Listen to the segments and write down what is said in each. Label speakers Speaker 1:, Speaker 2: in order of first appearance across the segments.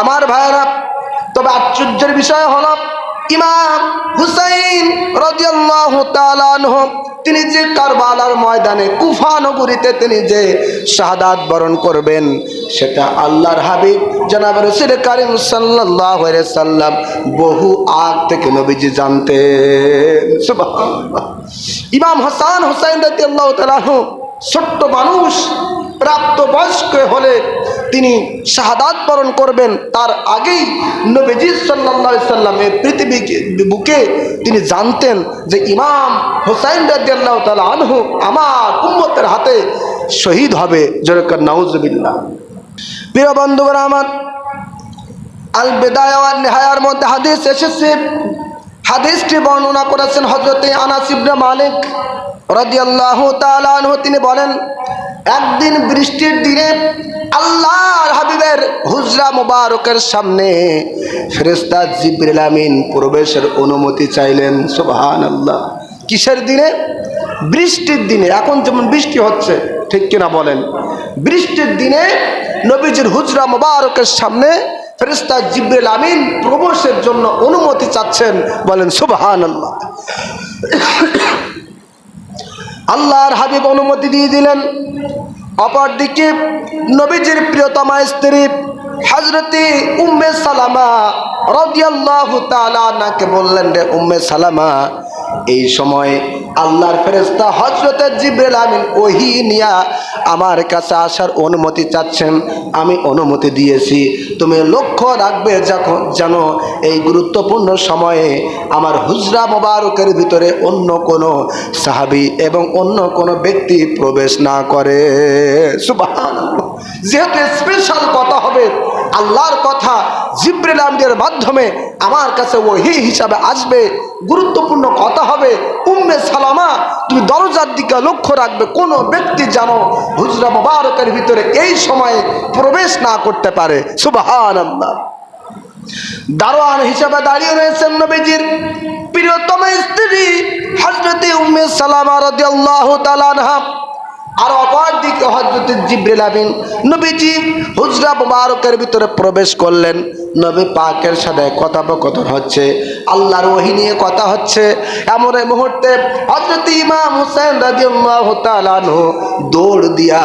Speaker 1: আমার ভাইরা তবে আশ্চর্যের বিষয় হল, ইমাম হুসাইন রাদিয়াল্লাহু তিনি যে কারবালার ময়দানে কুফা নগরীতে তিনি যে শাহাদাত বরণ করবেন, সেটা আল্লাহর হাবিব জনাব রসুল কারিম আলাইহি সাল্লাম বহু আগ থেকে নবীজি সুবহানাল্লাহ। ইমাম হাসান হুসাইন তাআলা আনহু ছোট্ট মানুষ, প্রাপ্তবয়স্ক হলে তিনি শাহাদাত বরণ করবেন, তার আগেই নবীজি সাল্লাহ সাল্লামের পৃথিবীকে বুকে তিনি জানতেন যে ইমাম হোসাইন রাজিয়াল্লাহ তালা আনহু আমার উম্মতের হাতে শহীদ হবে। জরকার নাউজবিল্লা প্রিয় বন্ধুগণ আমার আল বেদায় নেহায়ার মধ্যে হাদিস এসেছে। হাদিসটি বর্ণনা করেছেন হজরতে আনাস ইবনে মালিক রাদিয়াল্লাহু তাআলা আনহু। তিনি বলেন, একদিন বৃষ্টির দিনে হাবিবের হুজরা মুবারকের সামনে ফেরেশতা জিবরিল আমিন প্রবেশের অনুমতি চাইলেন, সুবহানাল্লাহ। কিসের দিনে? বৃষ্টির দিনে। এখন যেমন বৃষ্টি হচ্ছে, ঠিক কিনা বলেন? বৃষ্টির দিনে নবীজির হুজরা মুবারকের সামনে ফেরেস্তা জিব্রেল আমিন প্রবেশের জন্য অনুমতি চাচ্ছেন, বলেন সুবহান আল্লাহ আল্লাহর হাবিব অনুমতি দিয়ে দিলেন। অপরদিকে নবীজির প্রিয়তমা স্ত্রী হজরতে উম্মে সালামা রদিয়াল্লাহু তাআলা নাকে বললেন, রে উম্মে সালামা, এই সময় আল্লাহর ফেরেস্তা হজরতের জিব্রেল আমিন ওহি নিয়া আমার কাছে আসার অনুমতি চাচ্ছেন। আমি অনুমতি দিয়েছি। তুমি লক্ষ্য রাখবে যখন, যেন এই গুরুত্বপূর্ণ সময়ে আমার হুজরা মোবারকের ভিতরে অন্য কোনো সাহাবি এবং অন্য কোনো ব্যক্তি প্রবেশ না করে। সুবহানাল্লাহ। যেহেতু স্পেশাল কথা হবে আল্লাহর কথা জিব্রিল মাধ্যমে আমার কাছে ওহি হিসাবে আসবে, গুরুত্বপূর্ণ কথা হবে। উম্মে সালামা, তুমি দরজার দিকে লক্ষ্য রাখবে, কোনো ব্যক্তি যেন হুজরা মোবারকের ভিতরে এই সময়ে প্রবেশ না করতে পারে। সুবাহান আল্লাহ দারোয়ান হিসাবে দাঁড়িয়ে রয়েছেন নবীজির প্রিয়তম স্ত্রী হজরতে উম্মে সালামা রাদিয়াল্লাহু তাআলা আনহা। আর অপর দিকে হজরত জিব্রিল আমিন নবীজি হুজরা মুবারকের ভিতরে প্রবেশ করলেন। নবী পাকের সাথে কথোপকথন হচ্ছে, আল্লাহর ওহি নিয়ে কথা হচ্ছে। এমন এই মুহূর্তে হজরত ইমাম হুসেন রাদিয়াল্লাহু তাআলা আনহু দৌড় দিয়া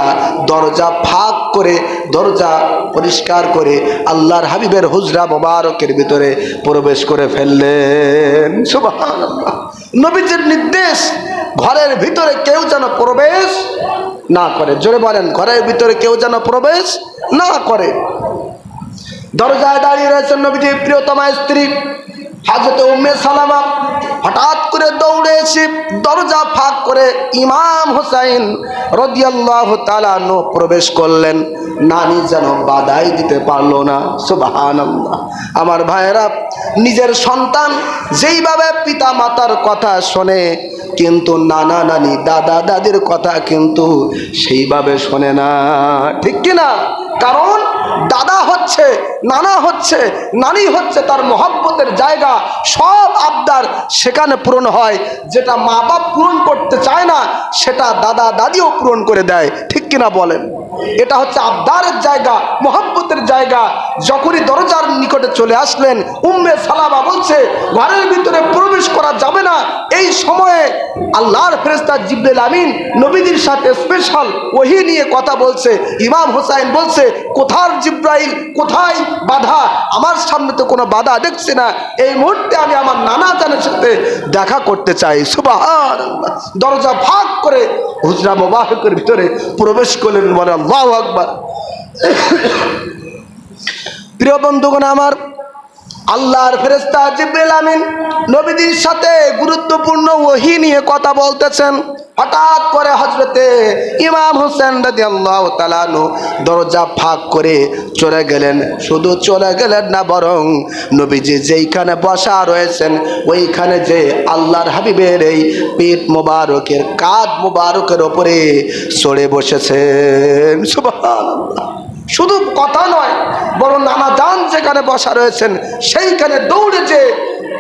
Speaker 1: দরজা ফাঁক করে, দরজা পরিষ্কার করে আল্লাহর হাবিবের হুজরা মুবারকের ভিতরে প্রবেশ করে ফেললেন। সুবহানাল্লাহ। নবীজির নির্দেশ ঘরের ভিতরে কেউ যেন প্রবেশ না করে। জোরে বলেন, ঘরের ভিতরে কেউ যেন প্রবেশ না করে। দরজায় দাঁড়িয়ে রয়েছেন নবীজির প্রিয়তমা স্ত্রী। হাজতে উম্মে সালামা হঠাৎ করে দৌড়ে এসে দরজা করে ইমাম হোসাইন রদিয়াল্লাহ তালানো প্রবেশ করলেন। নানি যেন বাধাই দিতে পারল না। সুবাহান আমার ভাইয়েরা, নিজের সন্তান যেইভাবে পিতা মাতার কথা শোনে, কিন্তু নানা নানি, দাদা দাদির কথা কিন্তু সেইভাবে শোনে না। ঠিক কি না কারণ দাদা হচ্ছে, নানা হচ্ছে, নানি হচ্ছে তার মহব্বতের জায়গা, সব আবদার সেখানে পূরণ হয়। যেটা মা বাপ পূরণ করতে চায় না, সেটা দাদা দাদিও পূরণ করে দেয়। ঠিক কিনা বলেন? এটা হচ্ছে আবদারের জায়গা, মহব্বতের জায়গা। যখনই দরজার নিকটে চলে আসলেন, উম্মে সালামা বলছে, ঘরের ভিতরে প্রবেশ করা যাবে না। এই সময়ে আল্লাহর ফেরেস্তা জিব্রেল আমিন নবীদের সাথে স্পেশাল ওহি নিয়ে কথা বলছে। ইমাম হোসাইন বলছে, কোথার জিব্রাইল? কোথায় বাধা? আমার সামনে তো কোনো বাধা দেখছি না। এই মুহূর্তে আমি আমার নানা জানের সাথে দেখা করতে চাই। সুবাহ দরজা ভাগ করে হুজরা মোবাহকের ভিতরে প্রবেশ করলেন বলে আল্লাহ আকবার। প্রিয় বন্ধুগণ আমার, আল্লাহর ফেরেস্তা জিব্রাইল আমিন নবীদের সাথে গুরুত্বপূর্ণ ওহি নিয়ে কথা বলতেছেন। হঠাৎ করে হজরতে ইমাম হোসেন রাজি আল্লাহ তালানু দরজা ফাঁক করে চলে গেলেন। শুধু চলে গেলেন না, বরং নবীজি যেইখানে বসা রয়েছেন, ওইখানে যে আল্লাহর হাবিবের এই পিঠ মোবারকের কাঁধ মোবারকের ওপরে চড়ে বসেছেন। শুধু কথা নয়, বরং নানা যান যেখানে বসা রয়েছেন, সেইখানে দৌড়ে যে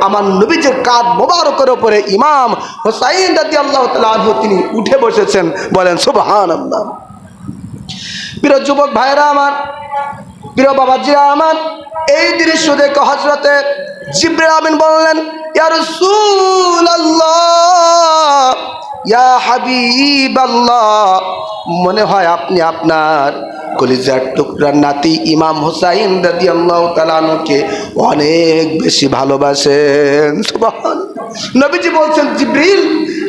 Speaker 1: আমার নবীজের কাত মোবারকের ওপরে ইমাম হোসাইন দাদি আল্লাহ তালাহ তিনি উঠে বসেছেন, বলেন সুবহান আল্লাহ প্রিয় যুবক ভাইরা আমার প্রিয় বাবাজিরা আমার এই দৃশ্য দেখে হজরতে জিব্রাইল আমিন বললেন, ইয়া রাসূলুল্লাহ, ইয়া হাবিবাল্লাহ। মনে হয় আপনি আপনার কলিজার টুকরার নাতি ইমাম হোসাইন দাদি আল্লাহ অনেক বেশি ভালোবাসেন। নবীজি বলছেন জিব্রিল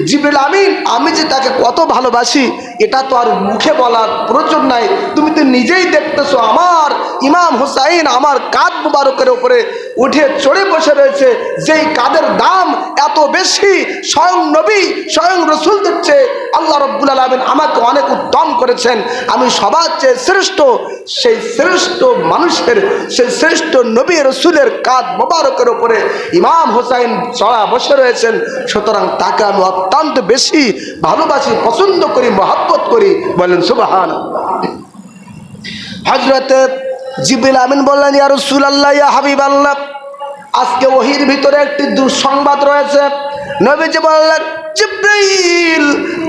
Speaker 1: জিব্রিল আমিন, আমি যে তাকে কত ভালোবাসি, এটা তো আর মুখে বলার প্রয়োজন নাই। তুমি তো নিজেই দেখতেছো, আমার ইমাম হুসাইন আমার কাঁধ মুবারকের উপরে উঠে চড়ে বসে রয়েছে। যেই কাদের দাম এত বেশি, স্বয়ং নবী, স্বয়ং রসুল দিচ্ছে আল্লাহ রব্বুল আলমিন আমাকে অনেক উত্তম করেছেন। আমি সবার চেয়ে শ্রেষ্ঠ, সেই শ্রেষ্ঠ মানুষের, সেই শ্রেষ্ঠ নবী রসুলের কাঁধ মোবারকের উপরে ইমাম হোসাইন চড়া বসে রয়েছেন। সুতরাং তাকে আমি অত্যন্ত বেশি ভালোবাসি, পছন্দ করি, মহাব্বত করি, বলেন সুবাহান হজরতে জিবিল আমিন বললেন, ইয়া রসুল আল্লাহ ইয়া হাবিব আল্লাহ আজকে ওহির ভিতরে একটি দুঃসংবাদ রয়েছে। নবীজি বললেন জিব্রাইল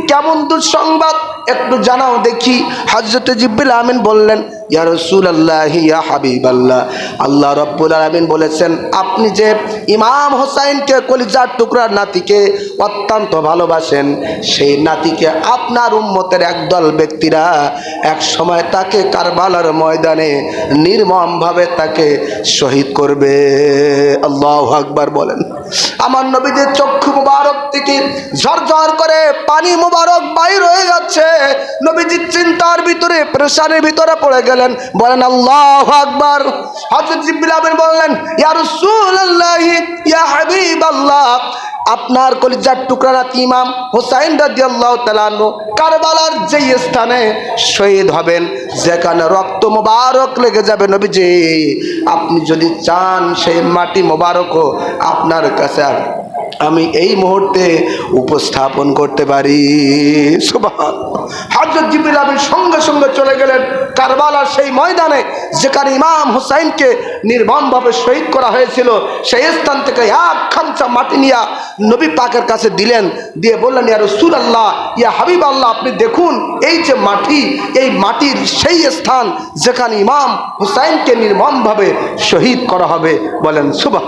Speaker 1: কেমন দুঃসংবাদ? একটু জানাও দেখি। হজরত জিব্রিল আমিন বললেন ইয়া রসুল আল্লাহ ইয়া হাবিব আল্লাহ আল্লাহ রব্বুল আলমিন বলেছেন, আপনি যে ইমাম হোসাইনকে কলিজার টুকরার নাতিকে অত্যন্ত ভালোবাসেন, সেই নাতিকে আপনার উম্মতের একদল ব্যক্তিরা এক সময় তাকে কারবালার ময়দানে নির্মমভাবে তাকে শহীদ করবে। আল্লাহ আকবার বলেন। আমার নবীদের চক্ষু মুবারক থেকে ঝরঝর করে পানি মুবারক বাইর হয়ে যাচ্ছে। নবীজি চিন্তার ভিতরে, প্রেশারের ভিতরে পড়ে গেলেন। বলেন আল্লাহ আকবর। হযরত জিবরিল আমিন বললেন আপনার কলিজার টুকরা নাতি ইমাম হোসাইন রাদিয়াল্লাহু তাআলা কারবালার যেই স্থানে শহীদ হবেন, যেখানে রক্ত মোবারক লেগে যাবে নবীজি। আপনি যদি চান সেই মাটি মোবারকও আপনার কাছে আমি এই মুহূর্তে উপস্থাপন করতে পারি। হজরত জিবিল আমিন সঙ্গে সঙ্গে চলে গেলেন কারবালার সেই ময়দানে, যেখানে ইমাম হুসাইনকে নির্মমভাবে শহীদ করা হয়েছিল। সেই স্থান থেকে এক খামচা মাটি নিয়া নবী পাকের কাছে দিলেন, দিয়ে বললেন, ইয়া রসুল আল্লাহ ইয়া হাবিব আল্লাহ আপনি দেখুন, এই যে মাটি, এই মাটির সেই স্থান যেখানে ইমাম হুসাইনকে নির্মমভাবে শহীদ করা হবে। বলেন সুবাহ